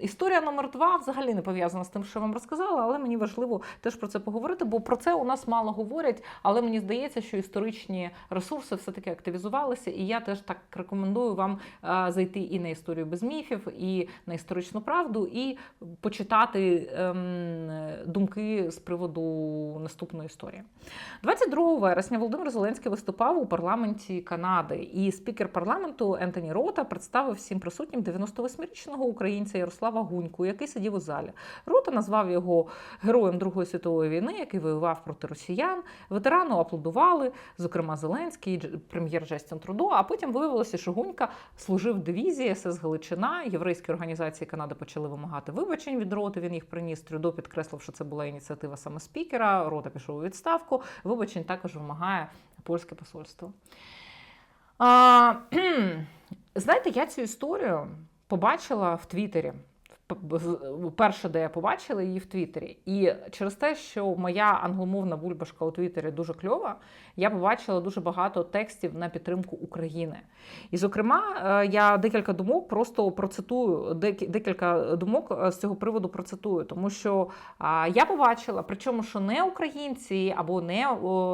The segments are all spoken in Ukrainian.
історія номер два взагалі не пов'язана з тим, що я вам розказала, але мені важливо теж про це поговорити, бо про це у нас мало говорять. Але мені здається, що історичні ресурси все-таки активізувалися, і я теж так рекомендую вам е, зайти і на історію без міфів, і на історичну правду, і почитати ем, думки з приводу наступної історії. 22 вересня Володимир Зеленський виступав у парламенті Канади, і спікер парламенту Ентоні Рота представив всім присутнім 98-річного українця Ярослава Гуньку, який сидів у залі. Рота назвав його героєм Другої світової війни, який воював проти росіян. Ветерану аплодували, зокрема Зеленський, прем'єр Жестін Трудо. А потім виявилося, що Гунька служив в дивізії СС Галичина. Єврейські організації Канади почали вимагати вибачень від роти. Він їх приніс. Трудо підкреслив, що це була ініціатива саме спікера. Рота пішов у відставку. Вибачень також вимагає польське посольство. А, знаєте, я цю історію побачила в Твіттері. Перше, де я побачила її в Твіттері. І через те, що моя англомовна бульбашка у Твіттері дуже кльова, я побачила дуже багато текстів на підтримку України. І, зокрема, е, я декілька думок просто процитую, декілька думок е, з цього приводу процитую, тому що я побачила, причому, що не українці або не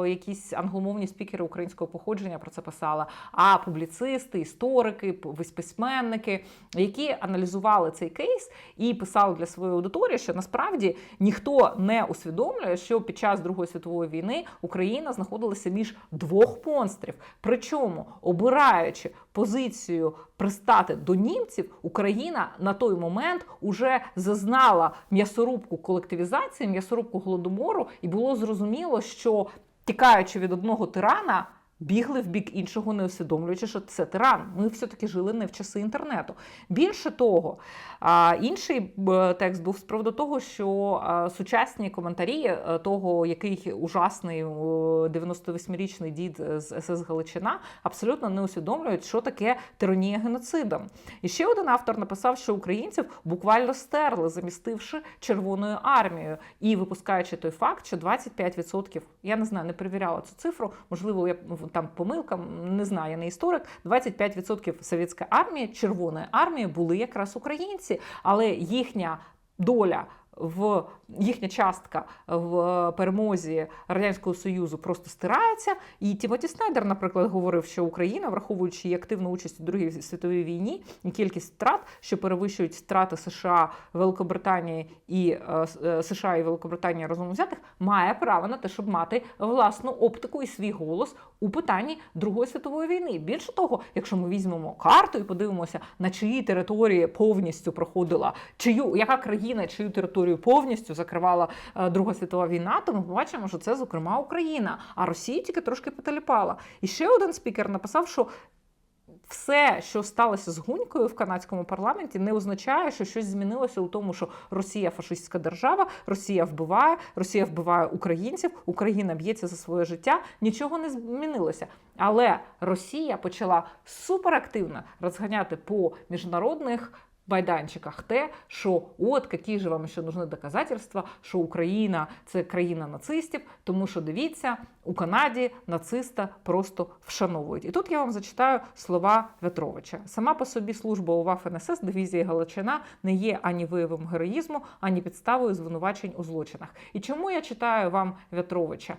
якісь англомовні спікери українського походження про це писали, а публіцисти, історики, письменники, які аналізували цей кейс і писали для своєї аудиторії, що насправді ніхто не усвідомлює, що під час Другої світової війни Україна знаходилася між двох монстрів. Причому, обираючи позицію пристати до німців, Україна на той момент уже зазнала м'ясорубку колективізації, м'ясорубку голодомору, і було зрозуміло, що тікаючи від одного тирана. Бігли в бік іншого, не усвідомлюючи, що це тиран. Ми все-таки жили не в часи інтернету. Більше того, інший текст був з приводу того, що сучасні коментарі е, того, який ужасний е, 98-річний дід з СС Галичина, абсолютно не усвідомлюють, що таке тиранія геноцидом. І ще один автор написав, що українців буквально стерли, замістивши Червоною армією і випускаючи той факт, що 25%, я не знаю, не перевіряла цю цифру, можливо, я там помилка, не знаю, я не історик. 25% совєтської армії, Червоної армії були якраз українці, але їхня доля. В їхня частка в перемозі радянського союзу просто стирається. І Тімоті Снайдер, наприклад, говорив, що Україна, враховуючи її активну участь у Другій світовій війні, і кількість втрат, що перевищують втрати США, Великобританії і е, е, США і Великобританія разом взятих, має право на те, щоб мати власну оптику і свій голос у питанні Другої світової війни. Більше того, якщо ми візьмемо карту і подивимося, на чиї території повністю проходила, чию яка країна, чию територію повністю закривала е, Друга світова війна, то ми побачимо, що це зокрема Україна, а Росія тільки трошки поталіпала. І ще один спікер написав, що. Все, що сталося з гунькою в канадському парламенті, не означає, що щось змінилося у тому, що Росія фашистська держава, Росія вбиває, Росія вбиває українців, Україна б'ється за своє життя. Нічого не змінилося. Але Росія почала суперактивно розганяти по міжнародних майданчиках те, що от які ж вам ще нужны доказательства, що Україна це країна нацистів, тому що дивіться, у Канаді нациста просто вшановують. І тут я вам зачитаю слова Вятровича. Сама по собі служба у ВАФ НСС дивізії Галичина не є ані виявом героїзму, ані підставою звинувачень у злочинах. І чому я читаю вам Вятровича?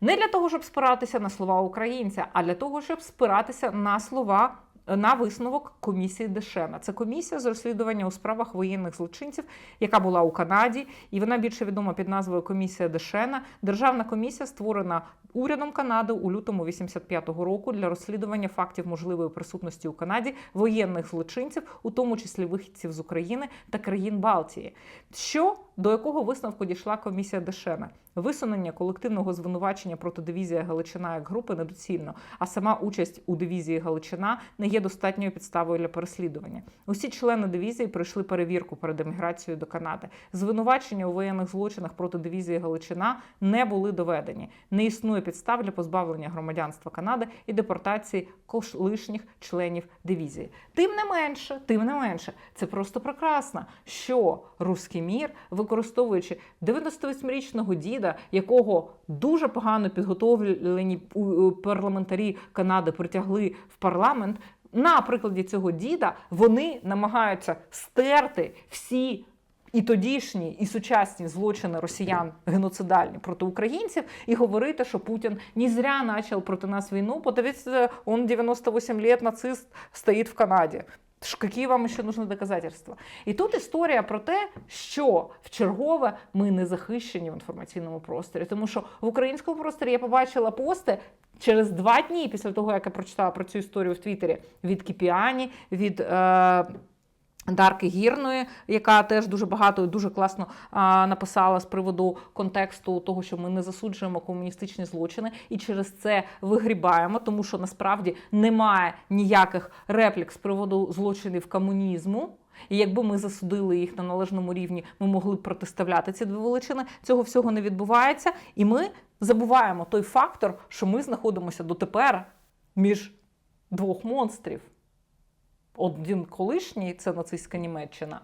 Не для того, щоб спиратися на слова українця, а для того, щоб спиратися на слова на висновок комісії Дешена. Це комісія з розслідування у справах воєнних злочинців, яка була у Канаді, і вона більше відома під назвою Комісія Дешена. Державна комісія створена урядом Канади у лютому 85-го року для розслідування фактів можливої присутності у Канаді воєнних злочинців, у тому числі вихідців з України та країн Балтії. Що до якого висновку дійшла комісія Дешена? Висунення колективного звинувачення проти дивізії Галичина як групи недоцільно, а сама участь у дивізії Галичина не є достатньою підставою для переслідування. Усі члени дивізії пройшли перевірку перед еміграцією до Канади. Звинувачення у воєнних злочинах проти дивізії Галичина не були доведені. Не існує підстав для позбавлення громадянства Канади і депортації колишніх членів дивізії. Тим не менше, тим не менше, це просто прекрасно, що руський мір, використовуючи 98-річного діда, якого дуже погано підготовлені парламентарі Канади притягли в парламент, на прикладі цього діда вони намагаються стерти всі. І тодішні, і сучасні злочини росіян геноцидальні проти українців, і говорити, що Путін не зря почав проти нас війну. Подивіться, он 98 лет нацист стоїть в Канаді. Які вам ще нужні доказательства? І тут історія про те, що в чергове ми не захищені в інформаційному просторі, тому що в українському просторі я побачила пости через два дні після того, як я прочитала про цю історію в Твіттері від Кіпіані, від. Е- Дарки Гірної, яка теж дуже багато і дуже класно а, написала з приводу контексту того, що ми не засуджуємо комуністичні злочини і через це вигрібаємо, тому що насправді немає ніяких реплік з приводу злочинів комунізму. І якби ми засудили їх на належному рівні, ми могли б протиставляти ці дві величини. Цього всього не відбувається, і ми забуваємо той фактор, що ми знаходимося дотепер між двох монстрів один колишній, це нацистська Німеччина,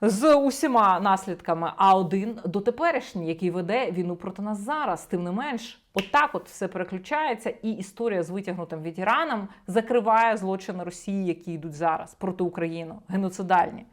з усіма наслідками, а один дотеперішній, який веде війну проти нас зараз. Тим не менш, отак от все переключається, і історія з витягнутим ветераном закриває злочини Росії, які йдуть зараз проти України, геноцидальні.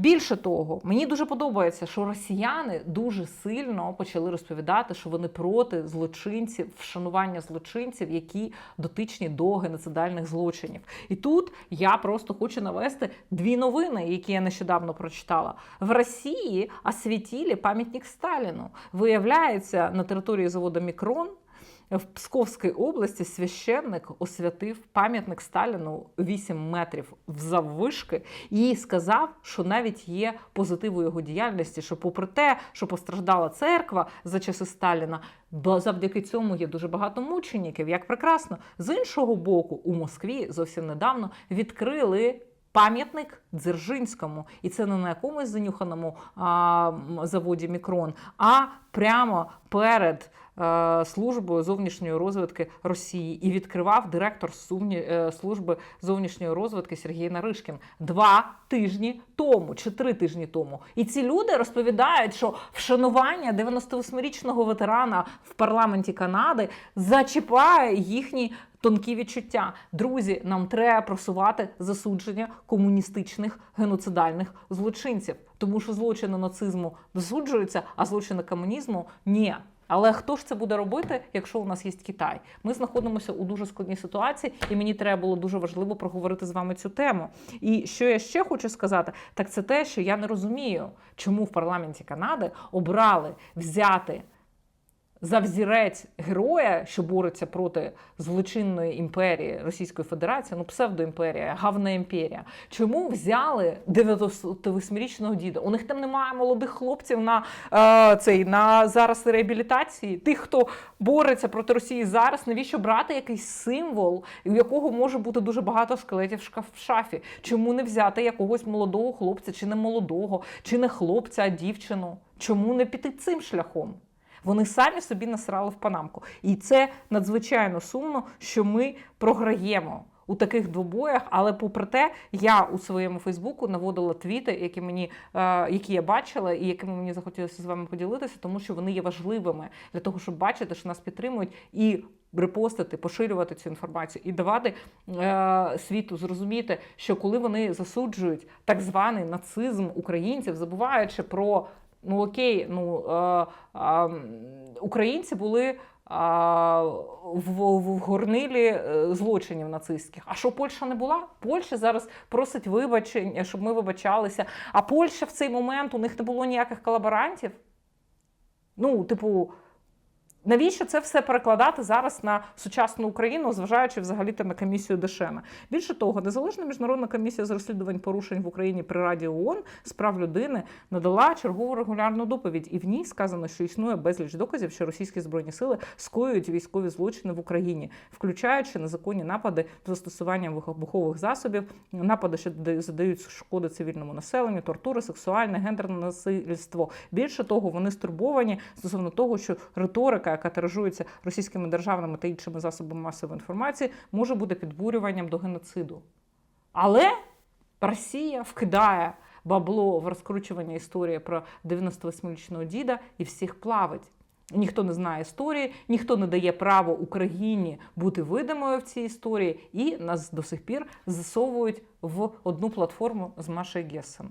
Більше того, мені дуже подобається, що росіяни дуже сильно почали розповідати, що вони проти злочинців, вшанування злочинців, які дотичні до геноцидальних злочинів. І тут я просто хочу навести дві новини, які я нещодавно прочитала. В Росії освітили пам'ятник Сталіну. Виявляється, на території заводу Мікрон. В Псковській області священник освятив пам'ятник Сталіну 8 метрів заввишки і сказав, що навіть є позитив у його діяльності, що, попри те, що постраждала церква за часи Сталіна, бо завдяки цьому є дуже багато мучеників. Як прекрасно, з іншого боку, у Москві зовсім недавно відкрили. Пам'ятник Дзержинському, і це не на якомусь занюханому а, заводі Мікрон, а прямо перед службою зовнішньої розвитки Росії і відкривав директор е, служби зовнішньої розвитки Сергій Наришкін два тижні тому чи три тижні тому. І ці люди розповідають, що вшанування 98-річного ветерана в парламенті Канади зачіпає їхні. Тонкі відчуття, друзі, нам треба просувати засудження комуністичних геноцидальних злочинців, тому що злочини нацизму засуджуються, а злочини комунізму ні. Але хто ж це буде робити, якщо у нас є Китай? Ми знаходимося у дуже складній ситуації, і мені треба було дуже важливо проговорити з вами цю тему. І що я ще хочу сказати, так це те, що я не розумію, чому в парламенті Канади обрали взяти за взірець героя, що бореться проти злочинної імперії Російської Федерації, ну псевдоімперія, гавна імперія. Чому взяли 98-річного діда? У них там немає молодих хлопців на е, цей на зараз реабілітації. Тих, хто бореться проти Росії зараз, навіщо брати якийсь символ, у якого може бути дуже багато скелетів в шкаф- в шафі? Чому не взяти якогось молодого хлопця, чи не молодого, чи не хлопця, а дівчину? Чому не піти цим шляхом? Вони самі собі насрали в панамку. І це надзвичайно сумно, що ми програємо у таких двобоях. Але попри те, я у своєму Фейсбуку наводила твіти, які мені е, які я бачила, і якими мені захотілося з вами поділитися, тому що вони є важливими для того, щоб бачити, що нас підтримують і. Репостити, поширювати цю інформацію і давати е, світу зрозуміти, що коли вони засуджують так званий нацизм українців, забуваючи про ну окей, ну е, е, українці були. а, В, в горнилі е, злочинів нацистських. А що Польща не була? Польща зараз просить вибачення, щоб ми вибачалися. А Польща в цей момент у них не було ніяких колаборантів. Ну, типу, навіщо це все перекладати зараз на сучасну Україну, зважаючи взагалі на комісію Дешена? Більше того, незалежна міжнародна комісія з розслідувань порушень в Україні при Раді ООН з прав людини надала чергову регулярну доповідь, і в ній сказано, що існує безліч доказів, що російські збройні сили скоюють військові злочини в Україні, включаючи незаконні напади з застосуванням вибухових засобів, напади, що задають шкоди цивільному населенню, тортури, сексуальне, гендерне насильство. Більше того, вони стурбовані стосовно того, що риторика, яка тиражується російськими державними та іншими засобами масової інформації, може бути підбурюванням до геноциду. Але Росія вкидає бабло в розкручування історії про 98-річного діда і всіх плавить. ніхто не знає історії, ніхто не дає право Україні бути видимою в цій історії, і нас до сих пір засовують в одну платформу з Машею Гессен.